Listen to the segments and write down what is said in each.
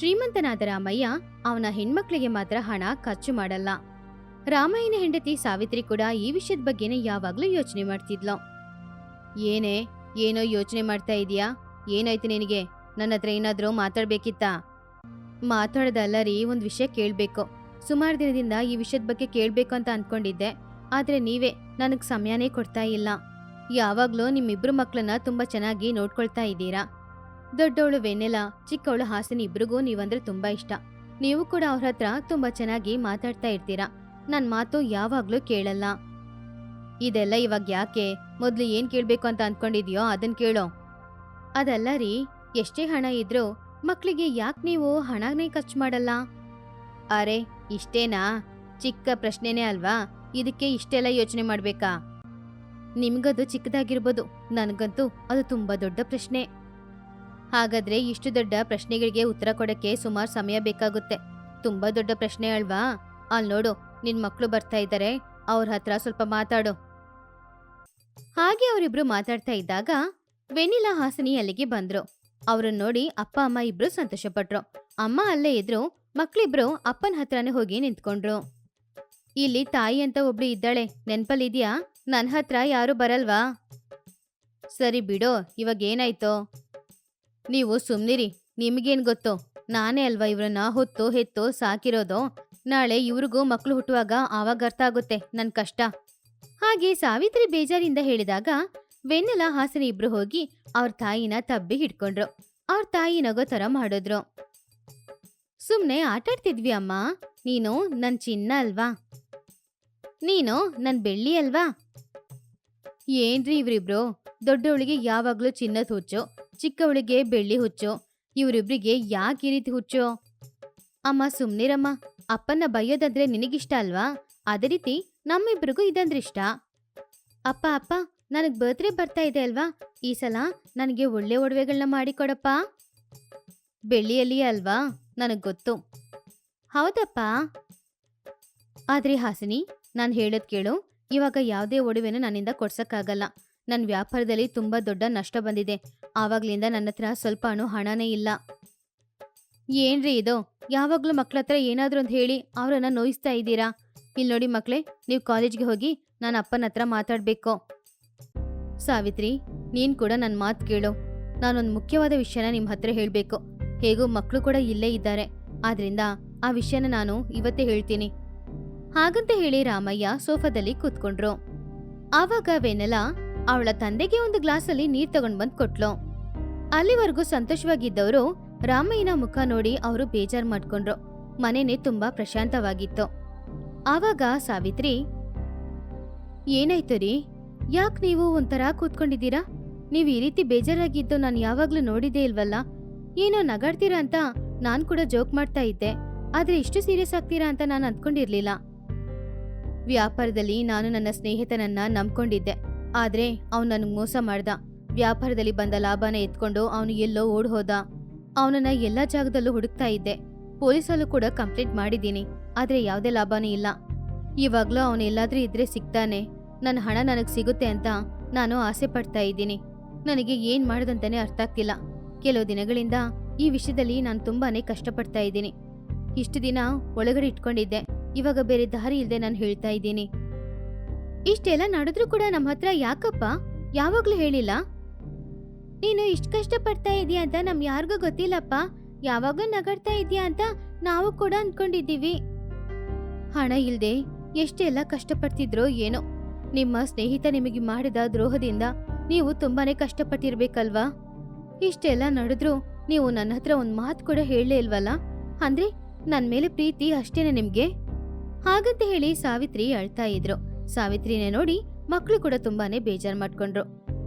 ಶ್ರೀಮಂತನಾದ ರಾಮಯ್ಯ ಅವನ ಹೆಣ್ಮಕ್ಳಿಗೆ ಮಾತ್ರ ಹಣ ಖರ್ಚು ಮಾಡಲ್ಲ. ರಾಮಯ್ಯನ ಹೆಂಡತಿ ಸಾವಿತ್ರಿ ಕೂಡ ಈ ವಿಷಯದ ಬಗ್ಗೆನೇ ಯಾವಾಗ್ಲೂ ಯೋಚನೆ ಮಾಡ್ತಿದ್ಲು. ಏನೇ, ಏನೋ ಯೋಚನೆ ಮಾಡ್ತಾ ಇದೀಯಾ ಏನಾಯ್ತು ನಿನಗೆ? ನನ್ನ ಹತ್ರ ಏನಾದ್ರೂ ಮಾತಾಡ್ಬೇಕಿತ್ತಾ? ಮಾತಾಡೋದಲ್ಲ ರೀ, ಒಂದ್ ವಿಷಯ ಕೇಳ್ಬೇಕು. ಸುಮಾರು ದಿನದಿಂದ ಈ ವಿಷಯದ ಬಗ್ಗೆ ಕೇಳ್ಬೇಕು ಅಂತ ಅನ್ಕೊಂಡಿದ್ದೆ. ಆದ್ರೆ ನೀವೇ, ನನಗ್ ಸಮಯನೇ ಕೊಡ್ತಾ ಇಲ್ಲ. ಯಾವಾಗ್ಲೂ ನಿಮ್ಮಿಬ್ಬರು ಮಕ್ಕಳನ್ನ ತುಂಬಾ ಚೆನ್ನಾಗಿ ನೋಡ್ಕೊಳ್ತಾ ಇದ್ದೀರಾ? ದೊಡ್ಡವಳು ವೆನ್ನೆಲ ಚಿಕ್ಕವಳು ಹಾಸನ ಇಬ್ರಿಗೂ ನೀವಂದ್ರೆ ತುಂಬಾ ಇಷ್ಟ. ನೀವು ಕೂಡ ಅವ್ರ ಹತ್ರ ತುಂಬಾ ಚೆನ್ನಾಗಿ ಮಾತಾಡ್ತಾ ಇರ್ತೀರಾ? ನನ್ ಮಾತು ಯಾವಾಗ್ಲೂ ಕೇಳಲ್ಲ. ಇದೆಲ್ಲ ಇವಾಗ ಯಾಕೆ? ಮೊದ್ಲು ಏನ್ ಕೇಳ್ಬೇಕು ಅಂತ ಅನ್ಕೊಂಡಿದ್ಯೋ ಅದನ್ ಕೇಳೋ. ಅದಲ್ಲ ರೀ, ಎಷ್ಟೇ ಹಣ ಇದ್ರೂ ಮಕ್ಳಿಗೆ ಯಾಕ್ ನೀವು ಹಣನೇ ಖರ್ಚು ಮಾಡಲ್ಲ? ಅರೆ, ಇಷ್ಟೇನಾ? ಚಿಕ್ಕ ಪ್ರಶ್ನೆನೇ ಅಲ್ವಾ? ಇದಕ್ಕೆ ಇಷ್ಟೆಲ್ಲ ಯೋಚನೆ ಮಾಡ್ಬೇಕಾ? ನಿಮ್ಗದು ಚಿಕ್ಕದಾಗಿರ್ಬೋದು, ನನಗಂತೂ ಅದು ತುಂಬಾ ದೊಡ್ಡ ಪ್ರಶ್ನೆ. ಹಾಗಾದ್ರೆ ಇಷ್ಟು ದೊಡ್ಡ ಪ್ರಶ್ನೆಗಳಿಗೆ ಉತ್ತರ ಕೊಡಕ್ಕೆ ಸುಮಾರು ಸಮಯ ಬೇಕಾಗುತ್ತೆ. ತುಂಬಾ ದೊಡ್ಡ ಪ್ರಶ್ನೆ ಅಲ್ವಾ? ಅಲ್ಲಿ ನೋಡು, ನಿನ್ ಮಕ್ಳು ಬರ್ತಾ ಇದ್ದಾರೆ ಅವ್ರ ಹತ್ರ ಸ್ವಲ್ಪ ಮಾತಾಡು. ಹಾಗೆ ಅವರಿಬ್ರು ಮಾತಾಡ್ತಾ ಇದ್ದಾಗ ವೆನಿಲಾ ಹಾಸನಿ ಅಲ್ಲಿಗೆ ಬಂದ್ರು. ಅವ್ರನ್ನ ನೋಡಿ ಅಪ್ಪ, ಅಮ್ಮ ಇಬ್ರು ಸಂತೋಷಪಟ್ರು. ಅಮ್ಮ ಅಲ್ಲೇ ಇದ್ರು, ಮಕ್ಳಿಬ್ರು ಅಪ್ಪನ ಹತ್ರನೇ ಹೋಗಿ ನಿಂತ್ಕೊಂಡ್ರು. ಇಲ್ಲಿ ತಾಯಿ ಅಂತ ಒಬ್ಳು ಇದ್ದಾಳೆ, ನೆನ್ಪಲ್ಲಿದ್ಯಾ? ನನ್ನ ಹತ್ರ ಯಾರು ಬರಲ್ವಾ? ಸರಿ ಬಿಡೋ, ಇವಾಗ ಏನಾಯ್ತೋ? ನೀವು ಸುಮ್ನಿರಿ, ನಿಮ್ಗೇನ್ ಗೊತ್ತು? ನಾನೇ ಅಲ್ವಾ ಇವ್ರನ್ನ ಹೊತ್ತು ಹೆತ್ತು ಸಾಕಿರೋದು? ನಾಳೆ ಇವ್ರಿಗೂ ಮಕ್ಳು ಹುಟ್ಟುವಾಗ ಆವಾಗ ಅರ್ಥ ಆಗುತ್ತೆ ನನ್ ಕಷ್ಟ. ಹಾಗೆ ಸಾವಿತ್ರಿ ಬೇಜಾರಿಂದ ಹೇಳಿದಾಗ ವೆನ್ನೆಲ ಹಾಸನ ಇಬ್ರು ಹೋಗಿ ಅವ್ರ ತಾಯಿನ ತಬ್ಬಿ ಹಿಡ್ಕೊಂಡ್ರು. ಅವ್ರ ತಾಯಿ ನಗೋ ತರ ಮಾಡಿದ್ರು. ಸುಮ್ನೆ ಆಟಾಡ್ತಿದ್ವಿ ಅಮ್ಮ. ನೀನು ನನ್ ಚಿನ್ನ ಅಲ್ವಾ? ನೀನು ನನ್ ಬೆಳ್ಳಿ ಅಲ್ವಾ? ಏನ್ರಿ ಇವ್ರಿಬ್ರು? ದೊಡ್ಡವಳಿಗೆ ಯಾವಾಗ್ಲೂ ಚಿನ್ನದ ಹುಚ್ಚು. ಚಿಕ್ಕವಳಿಗೆ ಬೆಳ್ಳಿ ಹುಚ್ಚು. ಇವರಿಬ್ರಿಗೆ ಯಾಕೆ ಈ ರೀತಿ ಹುಚ್ಚು? ಅಮ್ಮ ಸುಮ್ನಿರಮ್ಮ ಅಪ್ಪನ ಬೈಯೋದಂದ್ರೆ ನಿನಗಿಷ್ಟ ಅಲ್ವಾ? ಅದೇ ರೀತಿ ನಮ್ಮಿಬ್ರಿಗೂ ಇದಂದ್ರೆ ಇಷ್ಟ ಅಪ್ಪ ಅಪ್ಪ, ನನಗ್ ಬರ್ತ್ಡೇ ಬರ್ತಾ ಇದೆ ಅಲ್ವಾ? ಈ ಸಲ ನನಗೆ ಒಳ್ಳೆ ಒಡವೆಗಳನ್ನ ಮಾಡಿಕೊಡಪ್ಪ ಬೆಳ್ಳಿಯಲ್ಲಿ ಅಲ್ವಾ? ನನಗ್ ಗೊತ್ತು. ಹೌದಪ್ಪ. ಆದ್ರೆ ಹಾಸಿನಿ, ನಾನು ಹೇಳೋದು ಕೇಳು. ಇವಾಗ ಯಾವುದೇ ಒಡವೆನ ನನ್ನಿಂದ ಕೊಡ್ಸಕ್ಕಾಗಲ್ಲ. ನನ್ನ ವ್ಯಾಪಾರದಲ್ಲಿ ತುಂಬಾ ದೊಡ್ಡ ನಷ್ಟ ಬಂದಿದೆ. ಆವಾಗ್ಲಿಂದ ನನ್ನ ಹತ್ರ ಸ್ವಲ್ಪನೂ ಹಣನೇ ಇಲ್ಲ. ಏನ್ರಿ ಇದು? ಯಾವಾಗ್ಲೂ ಮಕ್ಳ ಹತ್ರ ಏನಾದ್ರೂ ಅಂತ ಹೇಳಿ ಅವರನ್ನ ನೋಯಿಸ್ತಾ ಇದ್ದೀರಾ? ಇಲ್ಲಿ ನೋಡಿ ಮಕ್ಕಳೇ ನೀವು ಕಾಲೇಜ್ಗೆ ಹೋಗಿ ನಾನು ಅಪ್ಪನ ಹತ್ರ ಮಾತಾಡ್ಬೇಕು. ಸಾವಿತ್ರಿ, ನೀನ್ ಕೂಡ ನನ್ನ ಮಾತು ಕೇಳು. ನಾನೊಂದು ಮುಖ್ಯವಾದ ವಿಷಯನ ನಿಮ್ಮ ಹತ್ರ ಹೇಳಬೇಕು. ಹೇಗೂ ಮಕ್ಕಳು ಕೂಡ ಇಲ್ಲೇ ಇದ್ದಾರೆ. ಆದ್ರಿಂದ ಆ ವಿಷಯನ ನಾನು ಇವತ್ತೇ ಹೇಳ್ತೀನಿ. ಹಾಗಂತ ಹೇಳಿ ರಾಮಯ್ಯ ಸೋಫಾದಲ್ಲಿ ಕೂತ್ಕೊಂಡ್ರು. ಆವಾಗ ವೆನೆಲ ಅವಳ ತಂದೆಗೆ ಒಂದು ಗ್ಲಾಸಲ್ಲಿ ನೀರ್ ತಗೊಂಡ್ ಬಂದ್ ಕೊಟ್ಲು. ಅಲ್ಲಿವರೆಗೂ ಸಂತೋಷವಾಗಿದ್ದವರು ರಾಮಯ್ಯನ ಮುಖ ನೋಡಿ ಅವರು ಬೇಜಾರ್ ಮಾಡ್ಕೊಂಡ್ರು. ಮನೆನೇ ತುಂಬಾ ಪ್ರಶಾಂತವಾಗಿತ್ತು. ಆವಾಗ ಸಾವಿತ್ರಿ ಏನಾಯ್ತು ರೀ ಯಾಕ್ ನೀವು ಒಂಥರ ಕೂತ್ಕೊಂಡಿದ್ದೀರಾ? ನೀವ್ ಈ ರೀತಿ ಬೇಜಾರಾಗಿದ್ದು ನಾನು ಯಾವಾಗ್ಲೂ ನೋಡಿದ್ದೇ ಇಲ್ವಲ್ಲ? ಏನೋ ನಗಾಡ್ತೀರಾ ಅಂತ ನಾನ್ ಕೂಡ ಜೋಕ್ ಮಾಡ್ತಾ ಇದ್ದೆ. ಆದ್ರೆ ಇಷ್ಟು ಸೀರಿಯಸ್ ಆಗ್ತೀರಾ ಅಂತ ನಾನು ಅಂದ್ಕೊಂಡಿರ್ಲಿಲ್ಲ. ವ್ಯಾಪಾರದಲ್ಲಿ ನಾನು ನನ್ನ ಸ್ನೇಹಿತನನ್ನ ನಂಬ್ಕೊಂಡಿದ್ದೆ. ಆದ್ರೆ ಅವ್ನು ನನಗೆ ಮೋಸ ಮಾಡ್ದ. ವ್ಯಾಪಾರದಲ್ಲಿ ಬಂದ ಲಾಭನ ಎತ್ಕೊಂಡು ಅವನು ಎಲ್ಲೋ ಓಡ್ ಹೋದ ಅವನನ್ನ ಎಲ್ಲಾ ಜಾಗದಲ್ಲೂ ಹುಡುಕ್ತಾ ಇದ್ದೆ. ಪೊಲೀಸಲ್ಲೂ ಕೂಡ ಕಂಪ್ಲೇಂಟ್ ಮಾಡಿದ್ದೀನಿ, ಆದ್ರೆ ಯಾವುದೇ ಲಾಭನೂ ಇಲ್ಲ. ಇವಾಗ್ಲೂ ಅವನು ಎಲ್ಲಾದ್ರೂ ಇದ್ರೆ ಸಿಗ್ತಾನೆ. ನನ್ನ ಹಣ ನನಗ್ ಸಿಗುತ್ತೆ ಅಂತ ನಾನು ಆಸೆ ಪಡ್ತಾ ಇದ್ದೀನಿ. ನನಗೆ ಏನ್ ಮಾಡದಂತಾನೆ ಅರ್ಥ ಆಗ್ತಿಲ್ಲ ಕೆಲವು ದಿನಗಳಿಂದ ಈ ವಿಷಯದಲ್ಲಿ ನಾನು ತುಂಬಾನೇ ಕಷ್ಟಪಡ್ತಾ ಇದ್ದೀನಿ. ಇಷ್ಟು ದಿನ ಒಳಗಡೆ ಇಟ್ಕೊಂಡಿದ್ದೆ. ಇವಾಗ ಬೇರೆ ದಾರಿ ಇಲ್ಲದೆ ನಾನು ಹೇಳ್ತಾ ಇದ್ದೀನಿ. ಇಷ್ಟೆಲ್ಲ ನಡೆದ್ರು ಕೂಡ ನಮ್ಮ ಹತ್ರ ಯಾಕಪ್ಪ? ಯಾವಾಗ್ಲೂ ಹೇಳಿಲ್ಲ? ನೀನು ಇಷ್ಟ ಕಷ್ಟ ಪಡ್ತಾ ಇದೀಯ ಅಂತ ನಮ್ ಯಾರಿಗೂ ಗೊತ್ತಿಲ್ಲಪ್ಪ. ಯಾವಾಗ ನಗಡ್ತಾ ಇದೀಯ ಅಂತ ನಾವು ಕೂಡ ಅನ್ಕೊಂಡಿದ್ದೀವಿ. ಹಣ ಇಲ್ದೆ ಎಷ್ಟೆಲ್ಲ ಕಷ್ಟಪಡ್ತಿದ್ರೋ ಏನೋ. ನಿಮ್ಮ ಸ್ನೇಹಿತ ನಿಮಗೆ ಮಾಡಿದ ದ್ರೋಹದಿಂದ ನೀವು ತುಂಬಾನೇ ಕಷ್ಟಪಟ್ಟಿರ್ಬೇಕಲ್ವಾ? ಇಷ್ಟೆಲ್ಲ ನಡೆದ್ರು ನೀವು ನನ್ನ ಹತ್ರ ಒಂದ್ ಮಾತು ಕೂಡ ಹೇಳಲೇ ಇಲ್ವಲ್ಲ? ಅಂದ್ರೆ ನನ್ ಮೇಲೆ ಪ್ರೀತಿ ಅಷ್ಟೇನೆ ನಿಮ್ಗೆ? ಹಾಗಂತ ಹೇಳಿ ಸಾವಿತ್ರಿ ಅಳ್ತಾ ಇದ್ರು. ಸಾವಿತ್ರಿನೇ ನೋಡಿ ಮಕ್ಕಳು ಕೂಡ ತುಂಬಾನೇ ಬೇಜಾರ್ ಮಾಡ್ಕೊಂಡ್ರು.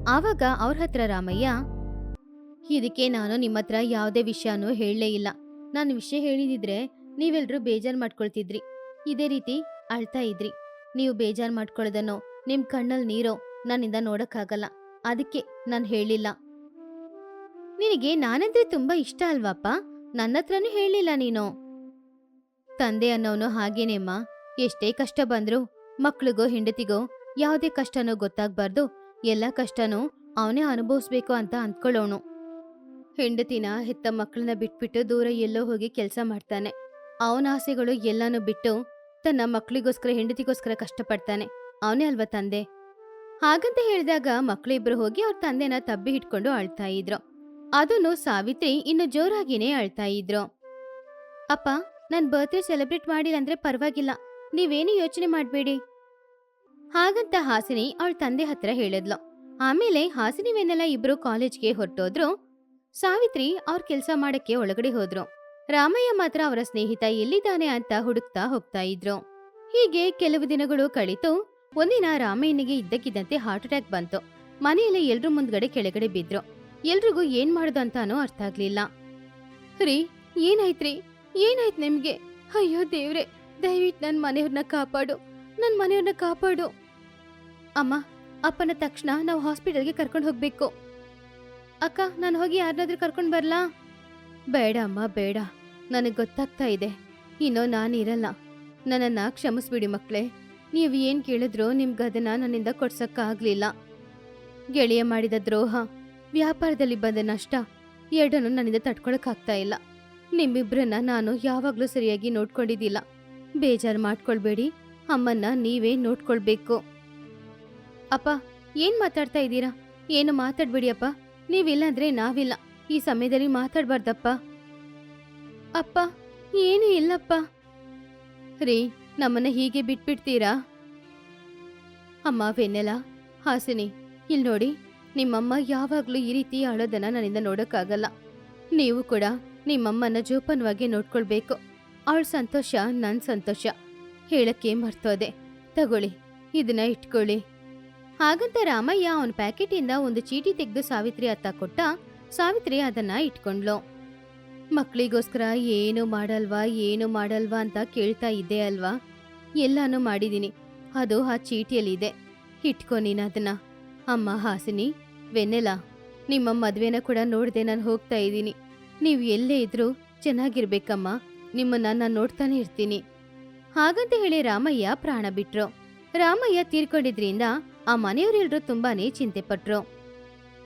ಆವಾಗ ಅವ್ರ ಹತ್ರ ರಾಮಯ್ಯ, ಇದಕ್ಕೆ ನಾನು ನಿಮ್ಮ ಹತ್ರ ಯಾವುದೇ ವಿಷಯನೂ ಹೇಳಲೇ ಇಲ್ಲ. ನಾನು ವಿಷಯ ಹೇಳಿದಿದ್ರೆ ನೀವೆಲ್ಲರೂ ಬೇಜಾರ್ ಮಾಡ್ಕೊಳ್ತಿದ್ರಿ. ಇದೇ ರೀತಿ ಅಳ್ತಾ ಇದ್ರಿ. ನೀವು ಬೇಜಾರ್ ಮಾಡ್ಕೊಳ್ಳೋದನ್ನೋ ನಿಮ್ ಕಣ್ಣಲ್ಲಿ ನೀರೋ ನನ್ನಿಂದ ನೋಡಕ್ಕಾಗಲ್ಲ. ಅದಕ್ಕೆ ನಾನು ಹೇಳಿಲ್ಲ. ನಿನಗೆ ನಾನಂದ್ರೆ ತುಂಬಾ ಇಷ್ಟ ಅಲ್ವಾಪ್ಪ? ನನ್ನ ಹತ್ರನೂ ಹೇಳಿಲ್ಲ ನೀನು. ತಂದೆ ಅನ್ನೋನು ಹಾಗೇನೇಮ್ಮ. ಎಷ್ಟೇ ಕಷ್ಟ ಬಂದ್ರು ಮಕ್ಳಿಗೋ ಹೆಂಡತಿಗೋ ಯಾವುದೇ ಕಷ್ಟನೋ ಗೊತ್ತಾಗ್ಬಾರ್ದು. ಎಲ್ಲ ಕಷ್ಟನೂ ಅವನೇ ಅನುಭವಿಸ್ಬೇಕು ಅಂತ ಅಂದ್ಕೊಳ್ಳೋನು. ಹೆಂಡತಿನ ಹೆತ್ತ ಮಕ್ಕಳನ್ನ ಬಿಟ್ಬಿಟ್ಟು ದೂರ ಎಲ್ಲೋ ಹೋಗಿ ಕೆಲಸ ಮಾಡ್ತಾನೆ. ಅವನ ಆಸೆಗಳು ಎಲ್ಲಾನು ಬಿಟ್ಟು ತನ್ನ ಮಕ್ಕಳಿಗೋಸ್ಕರ ಹೆಂಡತಿಗೋಸ್ಕರ ಕಷ್ಟಪಡ್ತಾನೆ. ಅವನೇ ಅಲ್ವಾ ತಂದೆ? ಹಾಗಂತ ಹೇಳಿದಾಗ ಮಕ್ಕಳಿಬ್ರು ಹೋಗಿ ಅವ್ರ ತಂದೆನ ತಬ್ಬಿ ಹಿಡ್ಕೊಂಡು ಅಳ್ತಾ ಇದ್ರು. ಅದನ್ನು ಸಾವಿತ್ರಿ ಇನ್ನು ಜೋರಾಗಿನೇ ಅಳ್ತಾ ಇದ್ರು. ಅಪ್ಪ, ನನ್ ಬರ್ತ್ಡೇ ಸೆಲೆಬ್ರೇಟ್ ಮಾಡಿಲ್ಲ ಅಂದ್ರೆ ಪರವಾಗಿಲ್ಲ. ನೀವೇನು ಯೋಚನೆ ಮಾಡ್ಬೇಡಿ. ಹಾಗಂತ ಹಾಸಿನಿ ಅವಳ ತಂದೆ ಹತ್ರ ಹೇಳಿದ್ಲು. ಆಮೇಲೆ ಹಾಸಿನಿವೆನ್ನೆಲ್ಲ ಇಬ್ರು ಕಾಲೇಜ್ಗೆ ಹೊರಟೋದ್ರು. ಸಾವಿತ್ರಿ ಅವ್ರ ಕೆಲ್ಸ ಮಾಡಕ್ಕೆ ಒಳಗಡೆ ಹೋದ್ರು. ರಾಮಯ್ಯ ಮಾತ್ರ ಅವರ ಸ್ನೇಹಿತ ಎಲ್ಲಿದ್ದಾನೆ ಅಂತ ಹುಡುಕ್ತಾ ಹೋಗ್ತಾ ಇದ್ರು. ಹೀಗೆ ಕೆಲವು ದಿನಗಳು ಕಳಿತು. ಒಂದಿನ ರಾಮಯ್ಯನಿಗೆ ಇದ್ದಕ್ಕಿದ್ದಂತೆ ಹಾರ್ಟ್ ಅಟ್ಯಾಕ್ ಬಂತು. ಮನೆಯಲ್ಲಿ ಎಲ್ರ ಮುಂದ್ಗಡೆ ಕೆಳಗಡೆ ಬಿದ್ರು. ಎಲ್ರಿಗೂ ಏನ್ ಮಾಡೋದು ಅಂತಾನೂ ಅರ್ಥ ಆಗ್ಲಿಲ್ಲ ರೀ, ಏನಾಯ್ತ್ರಿ? ಏನಾಯ್ತು ನಿಮ್ಗೆ? ಅಯ್ಯೋ ದೇವ್ರೆ ದಯವಿಟ್ಟು ನನ್ನ ಮನೆಯವ್ರನ್ನ ಕಾಪಾಡು. ನನ್ನ ಮನೆಯವ್ರನ್ನ ಕಾಪಾಡು. ಅಮ್ಮ, ಅಪ್ಪನ ತಕ್ಷಣ ನಾವು ಹಾಸ್ಪಿಟಲ್ಗೆ ಕರ್ಕೊಂಡು ಹೋಗ್ಬೇಕು. ಅಕ್ಕ, ನಾನು ಹೋಗಿ ಯಾರನ್ನಾದ್ರೂ ಕರ್ಕೊಂಡು ಬರಲಾ? ಬೇಡ ಅಮ್ಮ, ಬೇಡ. ನನಗೆ ಗೊತ್ತಾಗ್ತಾ ಇದೆ. ಇನ್ನೂ ನಾನಿರಲ್ಲ ನನ್ನನ್ನ ಕ್ಷಮಿಸ್ಬಿಡಿ ಮಕ್ಕಳೇ ನೀವು ಏನು ಕೇಳಿದ್ರೋ ನಿಮ್ಗೆ ಅದನ್ನ ನನ್ನಿಂದ ಕೊಡ್ಸೋಕ್ಕಾಗಲಿಲ್ಲ. ಗೆಳೆಯ ಮಾಡಿದ ದ್ರೋಹ, ವ್ಯಾಪಾರದಲ್ಲಿ ಬಂದ ನಷ್ಟ, ಎರಡನ್ನೂ ನನ್ನಿಂದ ತಡ್ಕೊಳಕ್ಕಾಗ್ತಾ ಇಲ್ಲ. ನಿಮ್ಮಿಬ್ರನ್ನ ನಾನು ಯಾವಾಗಲೂ ಸರಿಯಾಗಿ ನೋಡ್ಕೊಂಡಿದ್ದಿಲ್ಲ. ಬೇಜಾರು ಮಾಡ್ಕೊಳ್ಬೇಡಿ. ಅಮ್ಮನ್ನ ನೀವೇ ನೋಡ್ಕೊಳ್ಬೇಕು. ಅಪ್ಪ, ಏನ್ ಮಾತಾಡ್ತಾ ಇದ್ದೀರಾ? ಏನು ಮಾತಾಡ್ಬೇಡಿ ಅಪ್ಪ. ನೀವಿಲ್ಲಾಂದ್ರೆ ನಾವಿಲ್ಲ. ಈ ಸಮಯದಲ್ಲಿ ಮಾತಾಡ್ಬಾರ್ದಪ್ಪ. ಅಪ್ಪ, ಏನು ಇಲ್ಲಪ್ಪ. ರೀ, ನಮ್ಮನ್ನ ಹೀಗೆ ಬಿಟ್ಬಿಡ್ತೀರಾ? ಅಮ್ಮ, ವೆನ್ನೆಲ, ಹಾಸಿನಿ. ಇಲ್ಲಿ ನೋಡಿ, ನಿಮ್ಮಮ್ಮ ಯಾವಾಗ್ಲೂ ಈ ರೀತಿ ಅಳೋದನ್ನ ನನ್ನಿಂದ ನೋಡೋಕ್ಕಾಗಲ್ಲ. ನೀವು ಕೂಡ ನಿಮ್ಮಮ್ಮನ ಜೋಪಾನವಾಗಿ ನೋಡ್ಕೊಳ್ಬೇಕು. ಅವಳ ಸಂತೋಷ ನನ್ನ ಸಂತೋಷ. ಹೇಳಕ್ಕೆ ಮರ್ತೋದೆ. ತಗೊಳ್ಳಿ, ಇದನ್ನ ಇಟ್ಕೊಳ್ಳಿ. ಹಾಗಂತ ರಾಮಯ್ಯ ಅವನ ಪ್ಯಾಕೆಟಿಂದ ಒಂದು ಚೀಟಿ ತೆಗೆದು ಸಾವಿತ್ರಿ ಅತ್ತ ಕೊಟ್ಟ ಸಾವಿತ್ರಿ ಅದನ್ನ ಇಟ್ಕೊಂಡ್ಲು. ಮಕ್ಕಳಿಗೋಸ್ಕರ ಏನು ಮಾಡಲ್ವಾ ಏನು ಮಾಡಲ್ವಾ ಅಂತ ಕೇಳ್ತಾ ಇದ್ದೆ ಅಲ್ವಾ? ಎಲ್ಲಾನು ಮಾಡಿದೀನಿ. ಅದು ಆ ಚೀಟಿಯಲ್ಲಿದೆ. ಇಟ್ಕೊ ನೀನು ಅದನ್ನ. ಅಮ್ಮ ಹಾಸಿನಿ, ವೆನ್ನೆಲ, ನಿಮ್ಮ ಮದುವೆನ ಕೂಡ ನೋಡದೆ ನಾನು ಹೋಗ್ತಾ ಇದ್ದೀನಿ. ನೀವು ಎಲ್ಲೇ ಇದ್ರೂ ಚೆನ್ನಾಗಿರ್ಬೇಕಮ್ಮ. ನಿಮ್ಮನ್ನ ನಾನು ನೋಡ್ತಾನೆ ಇರ್ತೀನಿ. ಹಾಗಂತ ಹೇಳಿ ರಾಮಯ್ಯ ಪ್ರಾಣ ಬಿಟ್ರು. ರಾಮಯ್ಯ ತೀರ್ಕೊಂಡಿದ್ರಿಂದ ಆ ಮನೆಯವರೆಲ್ಲರೂ ತುಂಬಾನೇ ಚಿಂತೆ ಪಟ್ರು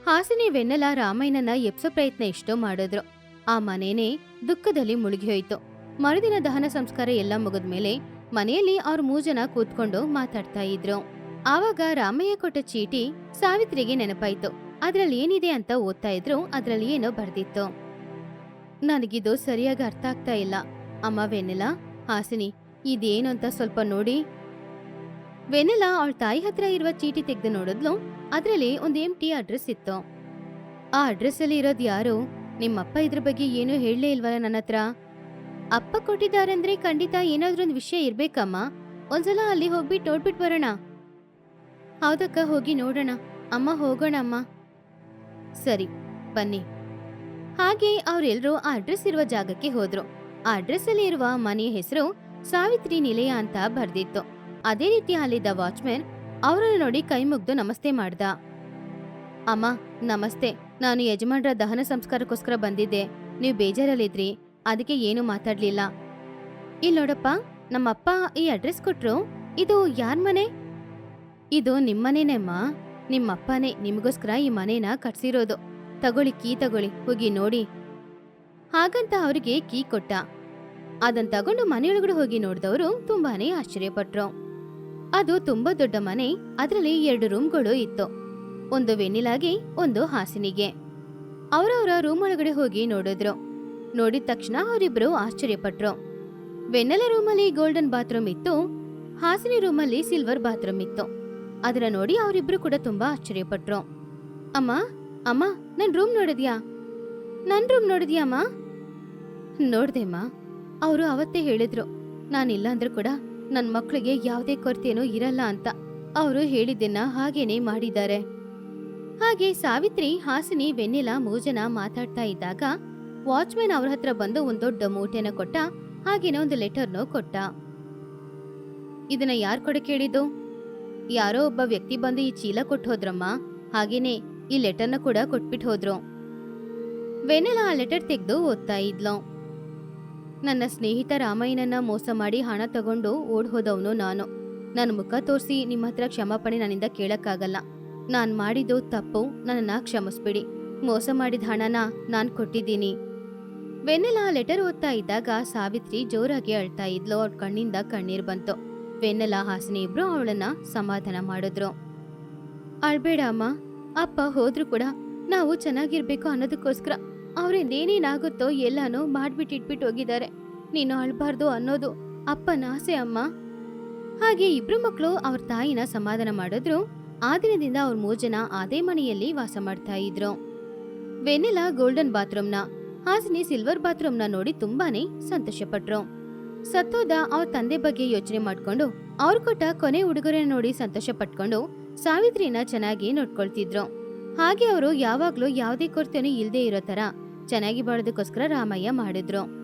ಹಾಸಿನಿ ವೆನ್ನೆಲ ರಾಮಯ್ಯನನ್ನ ಎಪ್ಸೋ ಪ್ರಯತ್ನ ಎಷ್ಟೋ ಮಾಡಿದ್ರು. ಆ ಮನೇನೆ ದುಃಖದಲ್ಲಿ ಮುಳುಗಿಹೋಯ್ತು. ಮರುದಿನ ದಹನ ಸಂಸ್ಕಾರ ಎಲ್ಲ ಮುಗಿದ್ಮೇಲೆ ಮನೆಯಲ್ಲಿ ಅವ್ರ ಮೂರ್ ಜನ ಕೂತ್ಕೊಂಡು ಮಾತಾಡ್ತಾ ಇದ್ರು. ಆವಾಗ ರಾಮಯ್ಯ ಕೊಟ್ಟ ಚೀಟಿ ಸಾವಿತ್ರಿಗೆ ನೆನಪಾಯ್ತು. ಅದ್ರಲ್ಲಿ ಏನಿದೆ ಅಂತ ಓದ್ತಾ ಇದ್ರು, ಅದ್ರಲ್ಲಿ ಏನೋ ಬರ್ದಿತ್ತು. ನನಗಿದು ಸರಿಯಾಗಿ ಅರ್ಥ ಆಗ್ತಾ ಇಲ್ಲ. ಅಮ್ಮ ವೆನೆಲಾ, ಹಾಸಿನಿ, ಇದೇನು ಅಂತ ಸ್ವಲ್ಪ ನೋಡಿ. ವೆನೆಲ ಅವಳ ತಾಯಿ ಹತ್ರ ಇರುವ ಚೀಟಿ ತೆಗೆದು ನೋಡಿದ್ಲು. ಅದರಲ್ಲಿ ಒಂದು ಎಂ ಟಿ ಅಡ್ರೆಸ್ ಇತ್ತು. ಆ ಅಡ್ರೆಸ್ ಅಲ್ಲಿ ಇರೋದು ಯಾರು? ನಿಮ್ಮಪ್ಪ ಇದ್ರ ಬಗ್ಗೆ ಏನೂ ಹೇಳಲೇ ಇಲ್ವಲ್ಲ ನನ್ನ ಹತ್ರ? ಅಪ್ಪ ಕೊಟ್ಟಿದ್ದಾರೆಂದ್ರೆ ಖಂಡಿತ ಏನಾದ್ರೂ ಒಂದು ವಿಷಯ ಇರ್ಬೇಕಮ್ಮ. ಒಂದ್ಸಲ ಅಲ್ಲಿ ಹೋಗ್ಬಿಟ್ಟು ನೋಡ್ಬಿಟ್ಟು ಬರೋಣ. ಹೌದಕ್ಕ, ಹೋಗಿ ನೋಡೋಣ. ಅಮ್ಮ, ಹೋಗೋಣ ಅಮ್ಮ. ಸರಿ, ಬನ್ನಿ. ಹಾಗೆ ಅವರೆಲ್ಲರೂ ಆ ಅಡ್ರೆಸ್ ಇರುವ ಜಾಗಕ್ಕೆ ಹೋದ್ರು. ಆ ಅಡ್ರೆಸ್ ಅಲ್ಲಿ ಇರುವ ಮನೆಯ ಹೆಸರು ಸಾವಿತ್ರಿ ನಿಲಯ ಅಂತ ಬರ್ದಿತ್ತು. ಅದೇ ರೀತಿ ಅಲ್ಲಿದ್ದ ವಾಚ್ಮ್ಯಾನ್ ಅವರನ್ನು ನೋಡಿ ಕೈ ಮುಗ್ದು ನಮಸ್ತೆ ಮಾಡ್ದ. ಅಮ್ಮ, ನಮಸ್ತೆ. ನಾನು ಯಜಮಾನ್ರ ದಹನ ಸಂಸ್ಕಾರಕ್ಕೋಸ್ಕರ ಬಂದಿದ್ದೆ. ನೀವು ಬೇಜಾರಲ್ಲಿದ್ರಿ. ಅದಕ್ಕೆ ಏನು ಮಾತಾಡ್ಲಿಲ್ಲ. ಇಲ್ಲಿ ನೋಡಪ್ಪ, ನಮ್ಮಪ್ಪ ಈ ಅಡ್ರೆಸ್ ಕೊಟ್ರು. ಇದು ಯಾರ್ ಮನೆ? ಇದು ನಿಮ್ಮನೇನೆಮ್ಮ ನಿಮ್ಮಪ್ಪನೇ ನಿಮಗೋಸ್ಕರ ಈ ಮನೇನ ಕಟ್ಸಿರೋದು. ತಗೊಳ್ಳಿ, ಕೀ ತಗೊಳ್ಳಿ. ಹೋಗಿ ನೋಡಿ. ಹಾಗಂತ ಅವರಿಗೆ ಕೀ ಕೊಟ್ಟ. ಅದನ್ ತಗೊಂಡು ಮನೆಯೊಳಗಡೆ ಹೋಗಿ ನೋಡಿದವರು ತುಂಬಾನೇ ಆಶ್ಚರ್ಯಪಟ್ರು. ಅದು ತುಂಬಾ ದೊಡ್ಡ ಮನೆ, ಅದರಲ್ಲಿ ಎರಡು ರೂಮ್ಗಳು ಇತ್ತು. ಒಂದು ವೆನಿಲಾಗೆ, ಒಂದು ಹಾಸಿನಿಗೆ. ಅವರವರ ರೂಮ್ ಒಳಗಡೆ ಹೋಗಿ ನೋಡಿದ್ರು. ನೋಡಿದ ತಕ್ಷಣ ಅವರಿಬ್ರು ಆಶ್ಚರ್ಯಪಟ್ರು. ವೆನ್ನೆಲ ರೂಮಲ್ಲಿ ಗೋಲ್ಡನ್ ಬಾತ್ರೂಮ್ ಇತ್ತು, ಹಾಸಿನಿ ರೂಮಲ್ಲಿ ಸಿಲ್ವರ್ ಬಾತ್ರೂಮ್ ಇತ್ತು. ಅದರ ನೋಡಿ ಅವರಿಬ್ರು ಕೂಡ ತುಂಬಾ ಆಶ್ಚರ್ಯಪಟ್ರು. ಅಮ್ಮ ಅಮ್ಮ ನನ್ನ ರೂಮ್ ನೋಡಿದ್ಯಾ? ನನ್ನ ರೂಮ್ ನೋಡಿದ್ಯಾ, ಅಮ್ಮ? ನೋಡ್ದೆಮ್ಮ ಅವರು ಅವತ್ತೇ ಹೇಳಿದ್ರು ನಾನಿಲ್ಲ ಅಂದ್ರೂ ಕೂಡ ನನ್ ಮಕ್ಳಿಗೆ ಯಾವುದೇ ಕೊರತೆನೂ ಇರಲ್ಲ ಅಂತ. ಅವರು ಹೇಳಿದ್ದನ್ನ ಹಾಗೇನೆ ಮಾಡಿದ್ದಾರೆ. ಹಾಗೆ ಸಾವಿತ್ರಿ, ಹಾಸಿನಿ ವೆನ್ನೆಲ ಮೂಜನ ಮಾತಾಡ್ತಾ ಇದ್ದಾಗ ವಾಚ್ಮ್ಯಾನ್ ಅವ್ರ ಹತ್ರ ಬಂದು ಒಂದ್ ದೊಡ್ಡ ಮೂಟೆನ ಕೊಟ್ಟ, ಹಾಗೇನೆ ಒಂದು ಲೆಟರ್ನೂ ಕೊಟ್ಟ. ಇದನ್ನ ಯಾರ್ ಕೊಡ ಕೇಳಿದ್ದು ಯಾರೋ ಒಬ್ಬ ವ್ಯಕ್ತಿ ಬಂದು ಈ ಚೀಲ ಕೊಟ್ಟು ಹೋದ್ರಮ್ಮ, ಹಾಗೇನೆ ಈ ಲೆಟರ್ನ ಕೂಡ ಕೊಟ್ಬಿಟ್ಟು ಹೋದ್ರು. ವೆನ್ನೆಲ ಆ ಲೆಟರ್ ತೆಗೆದು ಓದ್ತಾ ಇದ್ಲು. ನನ್ನ ಸ್ನೇಹಿತ ರಾಮಯ್ಯನನ್ನ ಮೋಸ ಮಾಡಿ ಹಣ ತಗೊಂಡು ಓಡ್ ಹೋದವನು ನಾನು. ನನ್ನ ಮುಖ ತೋರಿಸಿ ನಿಮ್ಮ ಹತ್ರ ಕ್ಷಮಾಪಣೆ ನನ್ನಿಂದ ಕೇಳಕ್ಕಾಗಲ್ಲ. ನಾನ್ ಮಾಡಿದ್ದು ತಪ್ಪು, ನನ್ನನ್ನ ಕ್ಷಮಿಸ್ಬಿಡಿ. ಮೋಸ ಮಾಡಿದ ಹಣನ ನಾನ್ ಕೊಟ್ಟಿದ್ದೀನಿ. ವೆನ್ನೆಲ ಲೆಟರ್ ಓದ್ತಾ ಇದ್ದಾಗ ಸಾವಿತ್ರಿ ಜೋರಾಗಿ ಅಳ್ತಾ ಇದ್ಲು ಅವ್ರ ಕಣ್ಣಿಂದ ಕಣ್ಣೀರ್ ಬಂತು. ವೆನ್ನೆಲ ಹಾಸಿನಿ ಇಬ್ರು ಅವಳನ್ನ ಸಮಾಧಾನ ಮಾಡಿದ್ರು. ಅಳ್ಬೇಡ ಅಮ್ಮ, ಅಪ್ಪ ಹೋದ್ರು ಕೂಡ ನಾವು ಚೆನ್ನಾಗಿರ್ಬೇಕು ಅನ್ನೋದಕ್ಕೋಸ್ಕರ ಅವ್ರಿಂದ ಏನೇನಾಗುತ್ತೋ ಎಲ್ಲಾನು ಮಾಡ್ಬಿಟ್ಟು ಇಟ್ಬಿಟ್ಟು ಹೋಗಿದ್ದಾರೆ. ನೀನು ಅಳ್ಬಾರ್ದು ಅನ್ನೋದು ಅಪ್ಪನ ಆಸೆ ಅಮ್ಮ. ಹಾಗೆ ಇಬ್ರು ಮಕ್ಕಳು ಅವ್ರ ತಾಯಿನ ಸಮಾಧಾನ ಮಾಡಿದ್ರು. ಆ ದಿನದಿಂದ ಅವ್ರ ಮೂರ್ ಜನ ಅದೇ ಮನೆಯಲ್ಲಿ ವಾಸ ಮಾಡ್ತಾ ಇದ್ರು. ವೆನೆಲಾ ಗೋಲ್ಡನ್ ಬಾತ್ರೂಮ್ನ, ಹಾಸಿನಿ ಸಿಲ್ವರ್ ಬಾತ್ರೂಮ್ನ ನೋಡಿ ತುಂಬಾನೇ ಸಂತೋಷಪಟ್ರು. ಸತ್ತೋದ ಅವ್ರ ತಂದೆ ಬಗ್ಗೆ ಯೋಚನೆ ಮಾಡ್ಕೊಂಡು ಅವ್ರ ಕೊಟ್ಟ ಕೊನೆ ಉಡುಗೊರೆ ನೋಡಿ ಸಂತೋಷ ಪಟ್ಕೊಂಡು ಸಾವಿತ್ರಿನ ಚೆನ್ನಾಗಿ ನೋಡ್ಕೊಳ್ತಿದ್ರು. ಹಾಗೆ ಅವರು ಯಾವಾಗ್ಲೂ ಯಾವುದೇ ಕೊರತೆನೂ ಇಲ್ದೇ ಇರೋ ತರ ಚೆನ್ನಾಗಿ ಬಾಳೋದಕ್ಕೋಸ್ಕರ ರಾಮಯ್ಯ ಮಾಡಿದ್ರು.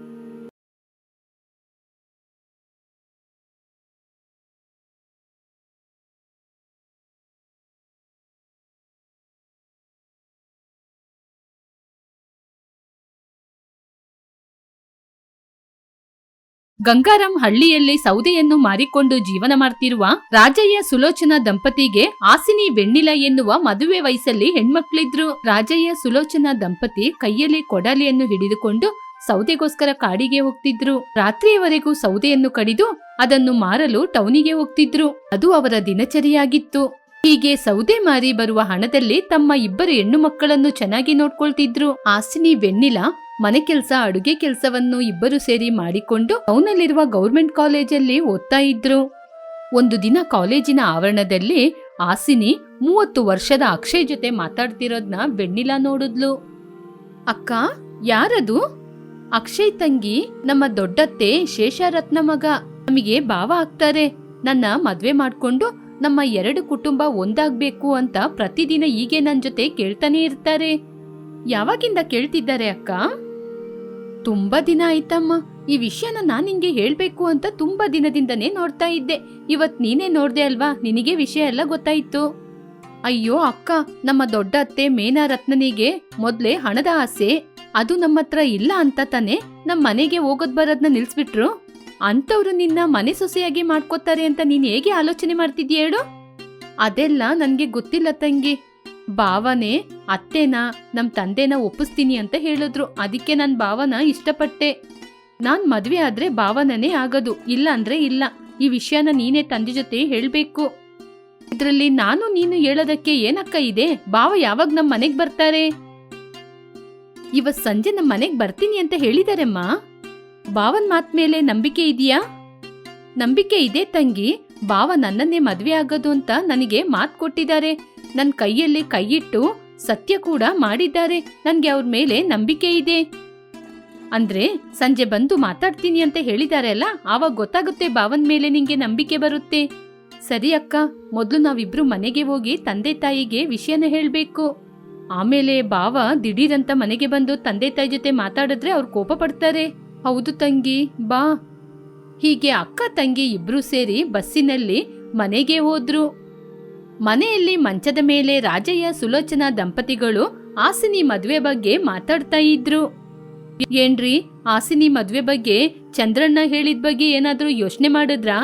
ಗಂಗಾರಾಮ್ ಹಳ್ಳಿಯಲ್ಲಿ ಸೌದೆಯನ್ನು ಮಾರಿಕೊಂಡು ಜೀವನ ಮಾಡ್ತಿರುವ ರಾಜಯ್ಯ ಸುಲೋಚನಾ ದಂಪತಿಗೆ ಆಸಿನಿ ಬೆಣ್ಣಿಲ ಎನ್ನುವ ಮದುವೆ ವಯಸ್ಸಲ್ಲಿ ಹೆಣ್ಮಕ್ಳಿದ್ರು ರಾಜಯ್ಯ ಸುಲೋಚನಾ ದಂಪತಿ ಕೈಯಲ್ಲಿ ಕೊಡಲಿಯನ್ನು ಹಿಡಿದುಕೊಂಡು ಸೌದೆಗೋಸ್ಕರ ಕಾಡಿಗೆ ಹೋಗ್ತಿದ್ರು. ರಾತ್ರಿಯವರೆಗೂ ಸೌದೆಯನ್ನು ಕಡಿದು ಅದನ್ನು ಮಾರಲು ಟೌನಿಗೆ ಹೋಗ್ತಿದ್ರು. ಅದು ಅವರ ದಿನಚರಿಯಾಗಿತ್ತು. ಹೀಗೆ ಸೌದೆ ಮಾರಿ ಬರುವ ಹಣದಲ್ಲಿ ತಮ್ಮ ಇಬ್ಬರು ಹೆಣ್ಣು ಮಕ್ಕಳನ್ನು ಚೆನ್ನಾಗಿ ನೋಡ್ಕೊಳ್ತಿದ್ರು. ಆಸಿನಿ ಬೆಣ್ಣಿಲ ಮನೆ ಕೆಲಸ, ಅಡುಗೆ ಕೆಲಸವನ್ನು ಇಬ್ಬರು ಸೇರಿ ಮಾಡಿಕೊಂಡು ಅವನಲ್ಲಿರುವ ಗೌರ್ಮೆಂಟ್ ಕಾಲೇಜಲ್ಲಿ ಓದ್ತಾ ಇದ್ರು. ಒಂದು ದಿನ ಕಾಲೇಜಿನ ಆವರಣದಲ್ಲಿ ಆಸಿನಿ ಮೂವತ್ತು ವರ್ಷದ ಅಕ್ಷಯ್ ಜೊತೆ ಮಾತಾಡ್ತಿರೋದ್ನ ಬೆಣ್ಣಿಲ ನೋಡಿದ್ಲು. ಅಕ್ಕ, ಯಾರದು? ಅಕ್ಷಯ್ ತಂಗಿ, ನಮ್ಮ ದೊಡ್ಡತ್ತೆ ಶೇಷರತ್ನ ಮಗ. ನಮಗೆ ಭಾವ ಆಗ್ತಾರೆ. ನನ್ನ ಮದ್ವೆ ಮಾಡ್ಕೊಂಡು ನಮ್ಮ ಎರಡು ಕುಟುಂಬ ಒಂದಾಗ್ಬೇಕು ಅಂತ ಪ್ರತಿದಿನ ಹೀಗೆ ನನ್ನ ಜೊತೆ ಕೇಳ್ತಾನೆ ಇರ್ತಾರೆ. ಯಾವಾಗಿಂದ ಕೇಳ್ತಿದ್ದಾರೆ ಅಕ್ಕ? ತುಂಬಾ ದಿನ ಆಯ್ತಮ್ಮ. ಈ ವಿಷಯನ ನಾನು ನಿಂಗೆ ಹೇಳ್ಬೇಕು ಅಂತ ತುಂಬಾ ದಿನದಿಂದನೇ ನೋಡ್ತಾ ಇದ್ದೆ. ಇವತ್ ನೀನೇ ನೋಡ್ದೆ ಅಲ್ವಾ? ನಿನಗೆ ವಿಷಯ ಎಲ್ಲ ಗೊತ್ತಾಯ್ತು. ಅಯ್ಯೋ ಅಕ್ಕ, ನಮ್ಮ ದೊಡ್ಡ ಅತ್ತೆ ಮೇನಾ ರತ್ನನಿಗೆ ಮೊದ್ಲೇ ಹಣದ ಆಸೆ. ಅದು ನಮ್ಮ ಹತ್ರ ಇಲ್ಲ ಅಂತ ತಾನೆ ನಮ್ ಮನೆಗೆ ಹೋಗೋದ್ ಬರೋದ್ನ ನಿಲ್ಸ್ಬಿಟ್ರು. ಅಂತವ್ರು ನಿನ್ನ ಮನೆ ಸೊಸೆಯಾಗಿ ಮಾಡ್ಕೋತಾರೆ ಅಂತ ನೀನ್ ಹೇಗೆ ಆಲೋಚನೆ ಮಾಡ್ತಿದ್ಯ ಅದೆಲ್ಲ ನನ್ಗೆ ಗೊತ್ತಿಲ್ಲ ತಂಗಿ. ಭಾವನೆ, ಅತ್ತೆನ, ನಮ್ ತಂದೆನ ಒಪ್ಪಿಸ್ತೀನಿ ಅಂತ ಹೇಳಿದ್ರು. ಅದಕ್ಕೆ ನನ್ ಭಾವನ ಇಷ್ಟಪಟ್ಟೆ. ನಾನ್ ಮದ್ವೆ ಆದ್ರೆ ಭಾವನನೇ ಆಗೋದು. ಇಲ್ಲ ಅಂದ್ರೆ ಇಲ್ಲ. ಈ ವಿಷಯನ ನೀನೇ ತಂದೆ ಜೊತೆ ಹೇಳ್ಬೇಕು. ಇದ್ರಲ್ಲಿ ನಾನು ನೀನು ಹೇಳೋದಕ್ಕೆ ಏನಕ್ಕ ಇದೆ? ಭಾವ ಯಾವಾಗ ನಮ್ ಮನೆಗ್ ಬರ್ತಾರೆ? ಇವತ್ ಸಂಜೆ ನಮ್ ಮನೆಗ್ ಬರ್ತೀನಿ ಅಂತ ಹೇಳಿದಾರಮ್ಮ ಭಾವನ್ ಮಾತ್ ಮೇಲೆ ನಂಬಿಕೆ ಇದೆಯಾ? ನಂಬಿಕೆ ಇದೆ ತಂಗಿ. ಭಾವ ನನ್ನನ್ನೇ ಮದ್ವೆ ಆಗೋದು ಅಂತ ನನಗೆ ಮಾತ್ ಕೊಟ್ಟಿದ್ದಾರೆ. ನನ್ ಕೈಯಲ್ಲಿ ಕೈಯಿಟ್ಟು ಸತ್ಯ ಕೂಡ ಮಾಡಿದ್ದಾರೆ. ನನ್ಗೆ ಅವ್ರ ಮೇಲೆ ನಂಬಿಕೆ ಇದೆ. ಅಂದ್ರೆ ಸಂಜೆ ಬಂದು ಮಾತಾಡ್ತೀನಿ ಅಂತ ಹೇಳಿದ್ದಾರೆ ಅಲ್ಲ? ಆವಾಗ ಗೊತ್ತಾಗುತ್ತೆ ಬಾವನ್ ಮೇಲೆ ನಿಂಗೆ ನಂಬಿಕೆ ಬರುತ್ತೆ. ಸರಿ ಅಕ್ಕ, ಮೊದಲು ನಾವಿಬ್ರು ಮನೆಗೆ ಹೋಗಿ ತಂದೆ ತಾಯಿಗೆ ವಿಷಯನ ಹೇಳಬೇಕು. ಆಮೇಲೆ ಬಾವ ದಿಢೀರಂತ ಮನೆಗೆ ಬಂದು ತಂದೆ ತಾಯಿ ಜೊತೆ ಮಾತಾಡಿದ್ರೆ ಅವ್ರು ಕೋಪ ಪಡ್ತಾರೆ. ಹೌದು ತಂಗಿ, ಬಾ. ಹೀಗೆ ಅಕ್ಕ ತಂಗಿ ಇಬ್ರು ಸೇರಿ ಬಸ್ಸಿನಲ್ಲಿ ಮನೆಗೆ ಹೋದ್ರು. ಮನೆಯಲ್ಲಿ ಮಂಚದ ಮೇಲೆ ರಾಜಯ್ಯ, ಸುಲೋಚನಾ ದಂಪತಿಗಳು ಆಸಿನಿ ಮದುವೆ ಬಗ್ಗೆ ಮಾತಾಡ್ತಾ ಇದ್ರು. ಏನ್ರಿ ಆಸಿನಿ ಮದುವೆ ಬಗ್ಗೆ ಚಂದ್ರಣ್ಣ ಹೇಳಿದ ಬಗ್ಗೆ ಏನಾದರೂ ಯೋಚನೆ ಮಾಡಿದ್ರಾ?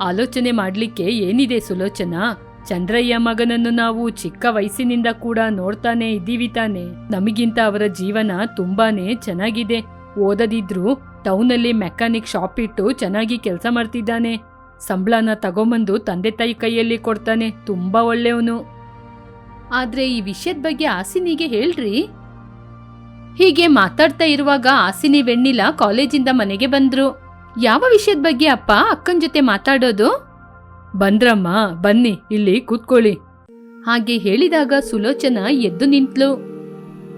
ಆಲೋಚನೆ ಮಾಡ್ಲಿಕ್ಕೆ ಏನಿದೆ ಸುಲೋಚನಾ? ಚಂದ್ರಯ್ಯ ಮಗನನ್ನು ನಾವು ಚಿಕ್ಕ ವಯಸ್ಸಿನಿಂದ ಕೂಡ ನೋಡ್ತಾನೆ ಇದ್ದೀವಿ ತಾನೆ. ನಮಗಿಂತ ಅವರ ಜೀವನ ತುಂಬಾನೇ ಚೆನ್ನಾಗಿದೆ. ಓದದಿದ್ರು ಟೌನಲ್ಲಿ ಮೆಕ್ಯಾನಿಕ್ ಶಾಪ್ ಇಟ್ಟು ಚೆನ್ನಾಗಿ ಕೆಲಸ ಮಾಡ್ತಿದ್ದಾನೆ. ಸಂಬಳನ ತಗೊಂಬಂದು ತಂದೆ ತಾಯಿ ಕೈಯಲ್ಲಿ ಕೊಡ್ತಾನೆ, ತುಂಬಾ ಒಳ್ಳೆಯವನು. ಆದ್ರೆ ಈ ವಿಷಯದ ಬಗ್ಗೆ ಆಸಿನಿಗೆ ಹೇಳ್ರಿ? ಹೀಗೆ ಮಾತಾಡ್ತಾ ಇರುವಾಗ ಆಸಿನಿ ವೆಣ್ಣಿಲ ಕಾಲೇಜಿಂದ ಮನೆಗೆ ಬಂದ್ರು. ಯಾವ ವಿಷಯದ ಬಗ್ಗೆ ಅಪ್ಪ ಅಕ್ಕನ ಜೊತೆ ಮಾತಾಡೋದು? ಬಂದ್ರಮ್ಮ, ಬನ್ನಿ, ಇಲ್ಲಿ ಕೂತ್ಕೊಳ್ಳಿ. ಹಾಗೆ ಹೇಳಿದಾಗ ಸುಲೋಚನಾ ಎದ್ದು ನಿಂತ್ಲು.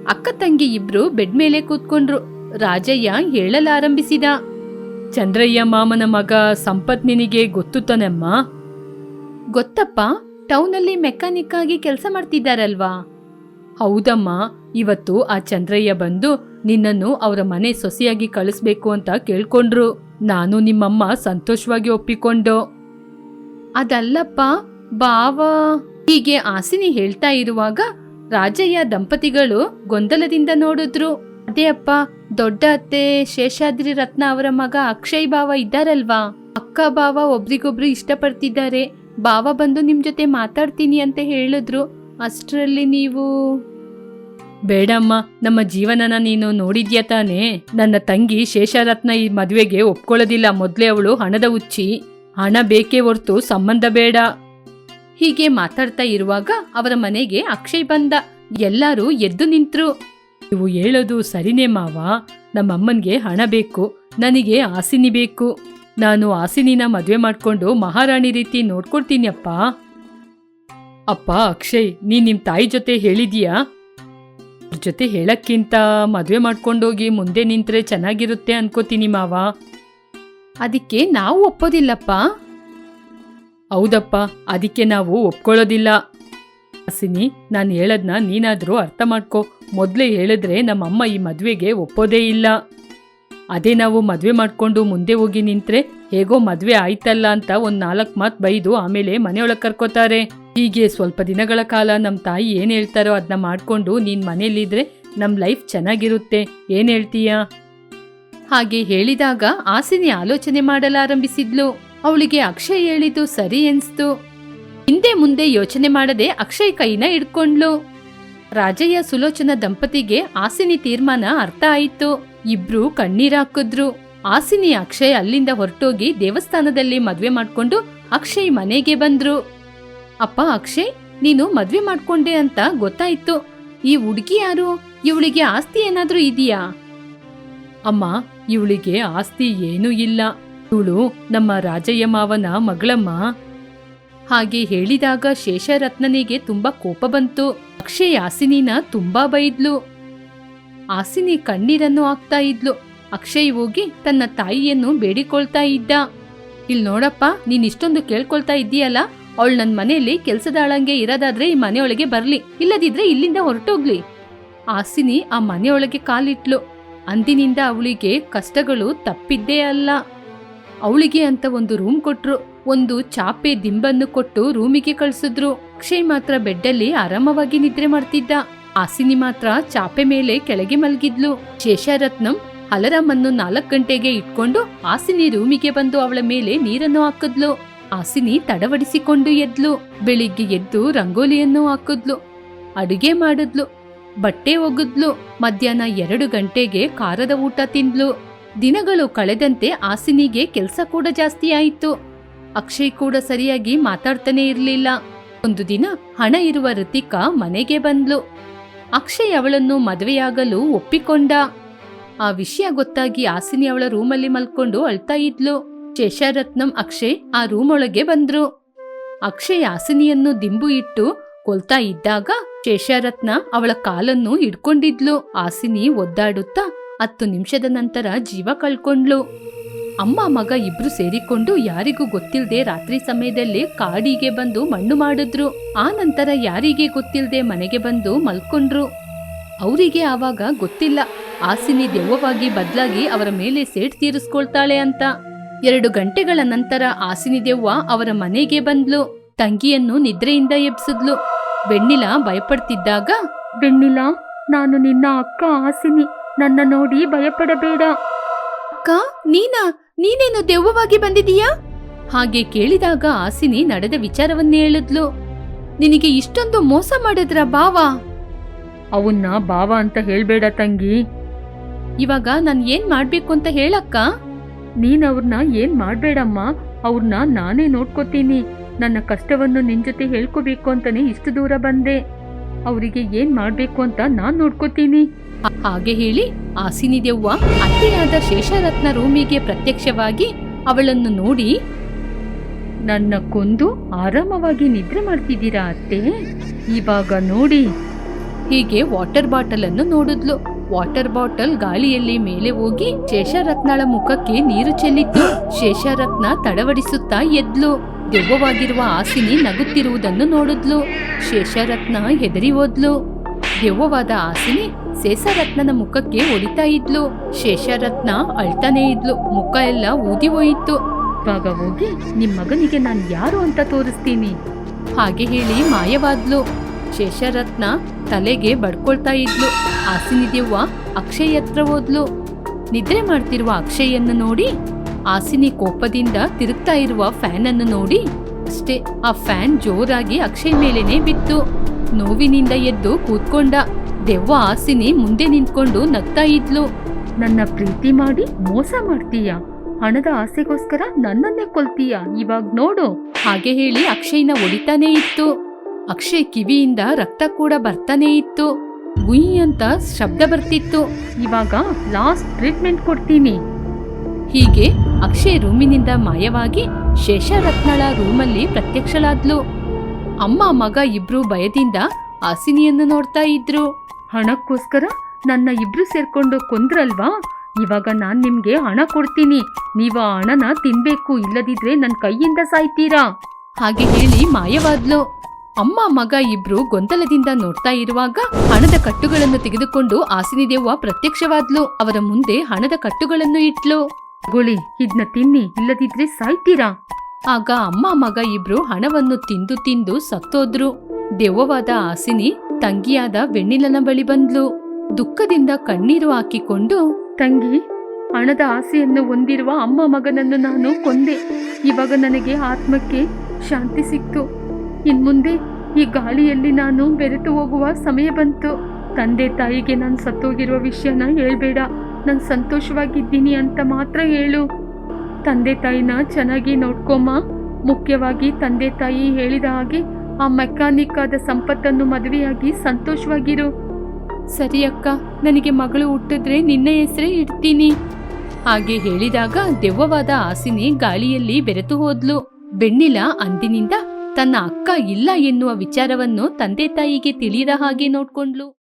ಅಕ್ಕ ತಂಗಿ ಇಬ್ರು ಬೆಡ್ ಮೇಲೆ ಕೂತ್ಕೊಂಡ್ರು. ರಾಜಯ್ಯ ಹೇಳಲಾರಂಭಿಸಿದ. ಚಂದ್ರಯ್ಯ ಮಾಮನ ಮಗ ಸಂಪತ್ ನಿನಗೆ ಗೊತ್ತು ತನಮ್ಮ? ಗೊತ್ತಪ್ಪ ಟೌನಲ್ಲಿ ಮೆಕ್ಯಾನಿಕ್ ಆಗಿ ಕೆಲಸ ಮಾಡ್ತಿದ್ದಾರಲ್ವಾ? ಹೌದಮ್ಮ ಇವತ್ತು ಆ ಚಂದ್ರಯ್ಯ ಬಂದು ನಿನ್ನನ್ನು ಅವರ ಮನೆ ಸೊಸೆಯಾಗಿ ಕಳಿಸ್ಬೇಕು ಅಂತ ಕೇಳ್ಕೊಂಡ್ರು. ನಾನು ನಿಮ್ಮಮ್ಮ ಸಂತೋಷವಾಗಿ ಒಪ್ಪಿಕೊಂಡು. ಅದಲ್ಲಪ್ಪ ಬಾವ ಹೀಗೆ ಆಸಿನಿ ಹೇಳ್ತಾ ಇರುವಾಗ ರಾಜಯ್ಯ ದಂಪತಿಗಳು ಗೊಂದಲದಿಂದ ನೋಡಿದ್ರು. ಅದೇ ಅಪ್ಪ, ದೊಡ್ಡ ಅತ್ತೆ ಶೇಷಾದ್ರಿ ರತ್ನ ಅವರ ಮಗ ಅಕ್ಷಯ್ ಬಾವ ಇದ್ದಾರಲ್ವಾ? ಅಕ್ಕ ಬಾವ ಒಬ್ರಿಗೊಬ್ರು ಇಷ್ಟಪಡ್ತಿದ್ದಾರೆ. ಬಾವ ಬಂದು ನಿಮ್ ಜೊತೆ ಮಾತಾಡ್ತೀನಿ ಅಂತ ಹೇಳಿದ್ರು. ಅಷ್ಟರಲ್ಲಿ ನೀವು? ಬೇಡಮ್ಮ, ನಮ್ಮ ಜೀವನನ ನೀನು ನೋಡಿದ್ಯಾ ತಾನೇ? ನನ್ನ ತಂಗಿ ಶೇಷರತ್ನ ಈ ಮದುವೆಗೆ ಒಪ್ಕೊಳ್ಳೋದಿಲ್ಲ. ಮೊದಲೇ ಅವಳು ಹಣದ ಉಚ್ಚಿ ಹಣ ಬೇಕೇ ಹೊರ್ತು ಸಂಬಂಧ ಬೇಡ. ಹೀಗೆ ಮಾತಾಡ್ತಾ ಇರುವಾಗ ಅವರ ಮನೆಗೆ ಅಕ್ಷಯ್ ಬಂದ. ಎಲ್ಲರೂ ಎದ್ದು ನಿಂತ್ರು. ನೀವು ಹೇಳೋದು ಸರಿನೇ ಮಾವ. ನಮ್ಮಮ್ಮನ್ಗೆ ಹಣ ಬೇಕು. ನನಗೆ ಆಸಿನಿ ಬೇಕು. ನಾನು ಆಸಿನಿನ ಮದುವೆ ಮಾಡ್ಕೊಂಡು ಮಹಾರಾಣಿ ರೀತಿ ನೋಡ್ಕೊಳ್ತೀನಿಯಪ್ಪ ಅಪ್ಪ. ಅಪ್ಪ ಅಕ್ಷಯ್ ನೀನು ನಿಮ್ಮ ತಾಯಿ ಜೊತೆ ಹೇಳಿದೀಯಾ? ಅವ್ರ್ ಜೊತೆ ಹೇಳಕ್ಕಿಂತ ಮದುವೆ ಮಾಡ್ಕೊಂಡೋಗಿ ಮುಂದೆ ನಿಂತ್ರೆ ಚೆನ್ನಾಗಿರುತ್ತೆ ಅನ್ಕೋತೀನಿ ಮಾವ. ಅದಕ್ಕೆ ನಾವು ಒಪ್ಪೋದಿಲ್ಲಪ್ಪ. ಹೌದಪ್ಪ ಅದಕ್ಕೆ ನಾವು ಒಪ್ಕೊಳ್ಳೋದಿಲ್ಲ. ಹಾಸಿನಿ ನಾನು ಹೇಳದ್ನ ನೀನಾದ್ರೂ ಅರ್ಥ ಮಾಡ್ಕೋ. ಮೊದಲೇ ಹೇಳಿದ್ರೆ ನಮ್ಮಮ್ಮ ಈ ಮದ್ವೆಗೆ ಒಪ್ಪೋದೇ ಇಲ್ಲ. ಅದೇ ನಾವು ಮದ್ವೆ ಮಾಡ್ಕೊಂಡು ಮುಂದೆ ಹೋಗಿ ನಿಂತ್ರೆ ಹೇಗೋ ಮದ್ವೆ ಆಯ್ತಲ್ಲ ಅಂತ ಒಂದ್ ನಾಲ್ಕು ಮಾತು ಬೈದು ಆಮೇಲೆ ಮನೆಯೊಳಗೆ ಕರ್ಕೋತಾರೆ. ಹೀಗೆ ಸ್ವಲ್ಪ ದಿನಗಳ ಕಾಲ ನಮ್ಮ ತಾಯಿ ಏನು ಹೇಳ್ತಾರೋ ಅದನ್ನ ಮಾಡ್ಕೊಂಡು ನೀನ್ ಮನೇಲಿದ್ರೆ ನಮ್ಮ ಲೈಫ್ ಚೆನ್ನಾಗಿರುತ್ತೆ. ಏನ್ ಹೇಳ್ತೀಯಾ? ಹಾಗೆ ಹೇಳಿದಾಗ ಆಸಿನಿ ಆಲೋಚನೆ ಮಾಡಲಾರಂಭಿಸಿದ್ಲು. ಅವಳಿಗೆ ಅಕ್ಷಯ್ ಹೇಳಿದ್ದು ಸರಿ ಎನ್ಸ್ತು. ಹಿಂದೆ ಮುಂದೆ ಯೋಚನೆ ಮಾಡದೆ ಅಕ್ಷಯ್ ಕೈನ ಹಿಡ್ಕೊಂಡ್ಲು. ರಾಜಯ್ಯ ಸುಲೋಚನ ದಂಪತಿಗೆ ಆಸಿನಿ ತೀರ್ಮಾನ ಅರ್ಥ ಆಯಿತು. ಇಬ್ರು ಕಣ್ಣೀರಾಕಿದ್ರು ಆಸಿನಿ ಅಕ್ಷಯ್ ಅಲ್ಲಿಂದ ಹೊರಟೋಗಿ ದೇವಸ್ಥಾನದಲ್ಲಿ ಮದ್ವೆ ಮಾಡ್ಕೊಂಡು ಅಕ್ಷಯ್ ಮನೆಗೆ ಬಂದ್ರು. ಅಪ್ಪ ಅಕ್ಷಯ್, ನೀನು ಮದ್ವೆ ಮಾಡ್ಕೊಂಡೆ ಅಂತ ಗೊತ್ತಾಯ್ತು. ಈ ಹುಡುಗಿ ಯಾರು? ಇವಳಿಗೆ ಆಸ್ತಿ ಏನಾದ್ರೂ ಇದೆಯಾ? ಅಮ್ಮ, ಇವಳಿಗೆ ಆಸ್ತಿ ಏನೂ ಇಲ್ಲ. ಇವಳು ನಮ್ಮ ರಾಜಯ್ಯ ಮಾವನ ಮಗಳಮ್ಮ. ಹಾಗೆ ಹೇಳಿದಾಗ ಶೇಷರತ್ನನಿಗೆ ತುಂಬಾ ಕೋಪ ಬಂತು. ಅಕ್ಷಯ್ ಆಸಿನಿನ ತುಂಬಾ ಬೈದ್ಲು. ಆಸಿನಿ ಕಣ್ಣೀರನ್ನು ಹಾಕ್ತಾ ಇದ್ಲು. ಅಕ್ಷಯ್ ಹೋಗಿ ತನ್ನ ತಾಯಿಯನ್ನು ಬೇಡಿಕೊಳ್ತಾ ಇದ್ದ. ಇಲ್ ನೋಡಪ್ಪ, ನೀನ್ ಇಷ್ಟೊಂದು ಕೇಳ್ಕೊಳ್ತಾ ಇದ್ದೀಯಲ್ಲ? ಅವಳು ನನ್ನ ಮನೆಯಲ್ಲಿ ಕೆಲಸದಾಳಂಗೆ ಇರೋದಾದ್ರೆ ಈ ಮನೆಯೊಳಗೆ ಬರ್ಲಿ, ಇಲ್ಲದಿದ್ರೆ ಇಲ್ಲಿಂದ ಹೊರಟೋಗ್ಲಿ. ಆಸಿನಿ ಆ ಮನೆಯೊಳಗೆ ಕಾಲಿಟ್ಲು. ಅಂದಿನಿಂದ ಅವಳಿಗೆ ಕಷ್ಟಗಳು ತಪ್ಪಿದ್ದೇ ಅಲ್ಲ. ಅವಳಿಗೆ ಅಂತ ಒಂದು ರೂಮ್ ಕೊಟ್ರು. ಒಂದು ಚಾಪೆ ದಿಂಬನ್ನು ಕೊಟ್ಟು ರೂಮಿಗೆ ಕಳಿಸಿದ್ರು. ಅಕ್ಷಯ್ ಮಾತ್ರ ಬೆಡ್ಡಲ್ಲಿ ಆರಾಮವಾಗಿ ನಿದ್ರೆ ಮಾಡ್ತಿದ್ದ. ಆಸಿನಿ ಮಾತ್ರ ಚಾಪೆ ಮೇಲೆ ಕೆಳಗೆ ಮಲಗಿದ್ಲು. ಶೇಷರತ್ನಂ ಅಲರಾಮನ್ನು ನಾಲ್ಕು ಗಂಟೆಗೆ ಇಟ್ಕೊಂಡು ಆಸಿನಿ ರೂಮಿಗೆ ಬಂದು ಅವಳ ಮೇಲೆ ನೀರನ್ನು ಹಾಕಿದ್ಲು. ಆಸಿನಿ ತಡವಡಿಸಿಕೊಂಡು ಎದ್ಲು. ಬೆಳಿಗ್ಗೆ ಎದ್ದು ರಂಗೋಲಿಯನ್ನು ಹಾಕಿದ್ಲು. ಅಡುಗೆ ಮಾಡಿದ್ಲು. ಬಟ್ಟೆ ಒಗದ್ಲು. ಮಧ್ಯಾಹ್ನ ಎರಡು ಗಂಟೆಗೆ ಖಾರದ ಊಟ ತಿಂದ್ಲು. ದಿನಗಳು ಕಳೆದಂತೆ ಆಸಿನಿಗೆ ಕೆಲಸ ಕೂಡ ಜಾಸ್ತಿ ಆಯಿತು. ಅಕ್ಷಯ್ ಕೂಡ ಸರಿಯಾಗಿ ಮಾತಾಡ್ತಾನೆ ಇರಲಿಲ್ಲ. ಒಂದು ದಿನ ಹಣ ಇರುವ ಋತಿಕಾ ಮನೆಗೆ ಬಂದ್ಲು. ಅಕ್ಷಯ್ ಅವಳನ್ನು ಮದುವೆಯಾಗಲು ಒಪ್ಪಿಕೊಂಡ. ಆ ವಿಷಯ ಗೊತ್ತಾಗಿ ಆಸಿನಿ ಅವಳ ರೂಮಲ್ಲಿ ಮಲ್ಕೊಂಡು ಅಳ್ತಾ ಇದ್ಲು. ಶೇಷರತ್ನಂ ಅಕ್ಷಯ್ ಆ ರೂಮ್ ಒಳಗೆ ಬಂದ್ರು. ಅಕ್ಷಯ್ ಆಸಿನಿಯನ್ನು ದಿಂಬು ಇಟ್ಟು ಕೊಲ್ತಾ ಇದ್ದಾಗ ಶೇಷರತ್ನ ಅವಳ ಕಾಲನ್ನು ಹಿಡ್ಕೊಂಡಿದ್ಲು. ಆಸಿನಿ ಒದ್ದಾಡುತ್ತಾ ಹತ್ತು ನಿಮಿಷದ ನಂತರ ಜೀವ ಕಳ್ಕೊಂಡ್ಲು ಅಮ್ಮ ಮಗ ಇಬ್ರು ಸೇರಿಕೊಂಡು ಯಾರಿಗೂ ಗೊತ್ತಿಲ್ಲದೆ ರಾತ್ರಿ ಸಮಯದಲ್ಲಿ ಕಾಡಿಗೆ ಬಂದು ಮಣ್ಣು ಮಾಡಿದ್ರು. ಆ ನಂತರ ಯಾರಿಗೆ ಗೊತ್ತಿಲ್ಲದೆ ಮನೆಗೆ ಬಂದು ಮಲ್ಕೊಂಡ್ರು. ಅವರಿಗೆ ಆವಾಗ ಗೊತ್ತಿಲ್ಲ. ಆಸಿನಿ ದೆವ್ವವಾಗಿ ಬದಲಾಗಿ ಅವರ ಮೇಲೆ ಸೇಟ್ ತೀರಿಸ್ಕೊಳ್ತಾಳೆ ಅಂತ. ಎರಡು ಗಂಟೆಗಳ ನಂತರ ಆಸಿನಿ ದೆವ್ವ ಅವರ ಮನೆಗೆ ಬಂದ್ಲು. ತಂಗಿಯನ್ನು ನಿದ್ರೆಯಿಂದ ಎಬ್ಸಿದ್ಲು. ಬೆಣ್ಣಿಲ ಭಯಪಡ್ತಿದ್ದಾಗ ಬೆಣ್ಣಿಲ ನಾನು ನಿನ್ನ ಅಕ್ಕ ಆಸಿನಿ ನನ್ನ ನೋಡಿ ಭಯಪಡಬೇಡ. ಅಕ್ಕ ನೀನಾ? ನೀನೇನು ದೆವ್ವವಾಗಿ ಬಂದಿದೀಯಾ? ಹಾಗೆ ಕೇಳಿದಾಗ ಆಸಿನಿ ನಡೆದ ವಿಚಾರವನ್ನೇ ಹೇಳಿದ್ಲು. ನಿನಗೆ ಇಷ್ಟೊಂದು ಮೋಸ ಮಾಡಿದ್ರ ಬಾವ ಅವನ್ನ ಬಾವ ಅಂತ ಹೇಳ್ಬೇಡ ತಂಗಿ. ಇವಾಗ ನಾನು ಏನ್ ಮಾಡ್ಬೇಕು ಅಂತ ಹೇಳಕ್ಕ? ನೀನ್ ಅವ್ರನ್ನ ಏನ್ ಮಾಡ್ಬೇಡಮ್ಮ ಅವ್ರನ್ನ ನಾನೇ ನೋಡ್ಕೋತೀನಿ. ನನ್ನ ಕಷ್ಟವನ್ನು ನಿನ್ ಜೊತೆ ಹೇಳ್ಕೋಬೇಕು ಅಂತಾನೆ ಇಷ್ಟು ದೂರ ಬಂದೆ. ಅವರಿಗೆ ಏನ್ ಮಾಡ್ಬೇಕು ಅಂತ ನಾನ್ ನೋಡ್ಕೋತೀನಿ. ಹಾಗೆ ಹೇಳಿ ಆಸಿನಿ ದೆವ್ವ ಅತ್ತೆಯಾದ ಶೇಷರತ್ನ ರೂಮಿಗೆ ಪ್ರತ್ಯಕ್ಷವಾಗಿ ಅವಳನ್ನು ನೋಡಿ, ನನ್ನ ಕೊಂದು ಆರಾಮವಾಗಿ ನಿದ್ರೆ ಮಾಡ್ತಿದ್ದೀರಾ ಅತ್ತೆ? ಇವಾಗ ನೋಡಿ. ಹೀಗೆ ವಾಟರ್ ಬಾಟಲ್ ಅನ್ನು ನೋಡಿದ್ಲು. ವಾಟರ್ ಬಾಟಲ್ ಗಾಳಿಯಲ್ಲಿ ಮೇಲೆ ಹೋಗಿ ಶೇಷರತ್ನಳ ಮುಖಕ್ಕೆ ನೀರು ಚೆಲ್ಲಿತ್ತು. ಶೇಷರತ್ನ ತಡವಡಿಸುತ್ತಾ ಎದ್ಲು. ದೆವ್ವವಾಗಿರುವ ಆಸಿನಿ ನಗುತ್ತಿರುವುದನ್ನು ನೋಡಿದ್ಲು. ಶೇಷರತ್ನ ಹೆದರಿ ಹೋದ್ಲು. ದೆವ್ವವಾದ ಆಸಿನಿ ಶೇಷರತ್ನನ ಮುಖಕ್ಕೆ ಹೊಡಿತಾ ಇದ್ಲು. ಶೇಷರತ್ನ ಅಳ್ತಾನೇ ಇದ್ಲು. ಮುಖ ಎಲ್ಲ ಊದಿ ಹೋಯಿತು. ಇವಾಗ ಹೋಗಿ ನಿಮ್ಮ ಮಗನಿಗೆ ನಾನು ಯಾರು ಅಂತ ತೋರಿಸ್ತೀನಿ. ಹಾಗೆ ಹೇಳಿ ಮಾಯವಾದ್ಲು. ಶೇಷರತ್ನ ತಲೆಗೆ ಬಡ್ಕೊಳ್ತಾ ಇದ್ಲು. ಆಸಿನಿ ದೆವ್ವ ಅಕ್ಷಯ್ ಹತ್ರ ಹೋದ್ಲು. ನಿದ್ರೆ ಮಾಡ್ತಿರುವ ಅಕ್ಷಯನ್ನು ನೋಡಿ ಆಸಿನಿ ಕೋಪದಿಂದ ತಿರುಗ್ತಾ ಇರುವ ಫ್ಯಾನ್ ಅನ್ನು ನೋಡಿ, ಅಷ್ಟೇ ಆ ಫ್ಯಾನ್ ಜೋರಾಗಿ ಅಕ್ಷಯ್ ಮೇಲೇನೆ ಬಿತ್ತು. ನೋವಿನಿಂದ ಎದ್ದು ಕೂತ್ಕೊಂಡ. ದೆವ್ವ ಆಸಿನಿ ಮುಂದೆ ನಿಂತ್ಕೊಂಡು ನಗ್ತಾ ಇದ್ಲು. ನನ್ನ ಪ್ರೀತಿ ಮಾಡಿ ಮೋಸ ಮಾಡ್ತೀಯ? ಹಣದ ಆಸೆಗೋಸ್ಕರ ನನ್ನನ್ನೇ ಕೊಲ್ತೀಯ? ಇವಾಗ ನೋಡು. ಹಾಗೆ ಹೇಳಿ ಅಕ್ಷಯ್ನ ಒಡಿತಾನೇ ಇತ್ತು. ಅಕ್ಷಯ್ ಕಿವಿಯಿಂದ ರಕ್ತ ಕೂಡ ಬರ್ತಾನೆ ಇತ್ತು. ಗುಯಿ ಅಂತ ಶಬ್ದ ಬರ್ತಿತ್ತು. ಇವಾಗ ಲಾಸ್ಟ್ ಟ್ರೀಟ್ಮೆಂಟ್ ಕೊಡ್ತೀನಿ. ಹೀಗೆ ಅಕ್ಷಯ್ ರೂಮಿನಿಂದ ಮಾಯವಾಗಿ ಶೇಷರತ್ನಳ ರೂಮಲ್ಲಿ ಪ್ರತ್ಯಕ್ಷಳಾದ್ಲು. ಅಮ್ಮ ಮಗ ಇಬ್ರು ಭಯದಿಂದ ಆಸಿನಿಯನ್ನು ನೋಡ್ತಾ ಇದ್ರು. ಹಣಕ್ಕೋಸ್ಕರ ನನ್ನ ಇಬ್ರು ಸೇರ್ಕೊಂಡು ಕೊಂದ್ರಲ್ವಾ? ಇವಾಗ ನಾನು ನಿಮಗೆ ಹಣ ಕೊಡ್ತೀನಿ. ನೀವು ಆ ಹಣನ ತಿನ್ಬೇಕು, ಇಲ್ಲದಿದ್ರೆ ನನ್ನ ಕೈಯಿಂದ ಸಾಯ್ತೀರಾ? ಹಾಗೆ ಹೇಳಿ ಮಾಯವಾದ್ಲು. ಅಮ್ಮ, ಮಗ ಇಬ್ರು ಗೊಂದಲದಿಂದ ನೋಡ್ತಾ ಇರುವಾಗ ಹಣದ ಕಟ್ಟುಗಳನ್ನು ತೆಗೆದುಕೊಂಡು ಆಸಿನಿ ದೇವ ಪ್ರತ್ಯಕ್ಷವಾದ್ಲು. ಅವರ ಮುಂದೆ ಹಣದ ಕಟ್ಟುಗಳನ್ನು ಇಟ್ಲು. ಗುಳಿ ಇದನ್ನ ತಿನ್ನಿ, ಇಲ್ಲದಿದ್ರೆ ಸಾಯ್ತೀರಾ? ಆಗ ಅಮ್ಮ, ಮಗ ಇಬ್ರು ಹಣವನ್ನು ತಿಂದು ತಿಂದು ಸತ್ತೋದ್ರು. ದೆವ್ವವಾದ ಆಸಿನಿ ತಂಗಿಯಾದ ವೆಣ್ಣಿಲನ ಬಳಿ ಬಂದ್ಲು. ದುಃಖದಿಂದ ಕಣ್ಣೀರು ಹಾಕಿಕೊಂಡು, ತಂಗಿ, ಹಣದ ಆಸೆಯನ್ನು ಹೊಂದಿರುವ ಅಮ್ಮ ಮಗನನ್ನು ನಾನು ಕೊಂದೆ. ಇವಾಗ ನನಗೆ ಆತ್ಮಕ್ಕೆ ಶಾಂತಿ ಸಿಕ್ತು. ಇನ್ಮುಂದೆ ಈ ಗಾಳಿಯಲ್ಲಿ ನಾನು ಬೆರೆತು ಹೋಗುವ ಸಮಯ ಬಂತು. ತಂದೆ ತಾಯಿಗೆ ನಾನು ಸತ್ತೋಗಿರುವ ವಿಷಯನ ಹೇಳ್ಬೇಡ. ನಾನು ಸಂತೋಷವಾಗಿದ್ದೀನಿ ಅಂತ ಮಾತ್ರ ಹೇಳು. ತಂದೆ ತಾಯಿನ ಚೆನ್ನಾಗಿ ನೋಡ್ಕೊಮ್ಮ. ಮುಖ್ಯವಾಗಿ ತಂದೆ ತಾಯಿ ಹೇಳಿದ ಹಾಗೆ ಆ ಮೆಕ್ಯಾನಿಕ್ ಆದ ಸಂಪತ್ತನ್ನು ಮದುವೆಯಾಗಿ ಸಂತೋಷವಾಗಿರು. ಸರಿ ಅಕ್ಕ, ನನಗೆ ಮಗಳು ಹುಟ್ಟಿದ್ರೆ ನಿನ್ನ ಹೆಸರೇ ಇಡ್ತೀನಿ. ಹಾಗೆ ಹೇಳಿದಾಗ ದೆವ್ವವಾದ ಆಸಿನಿ ಗಾಳಿಯಲ್ಲಿ ಬೆರೆತು ಹೋದ್ಲು. ಬೆಣ್ಣಿಲ ಅಂದಿನಿಂದ ತನ್ನ ಅಕ್ಕ ಇಲ್ಲ ಎನ್ನುವ ವಿಚಾರವನ್ನು ತಂದೆ ತಾಯಿಗೆ ತಿಳಿಯದ ಹಾಗೆ ನೋಡ್ಕೊಂಡ್ಲು.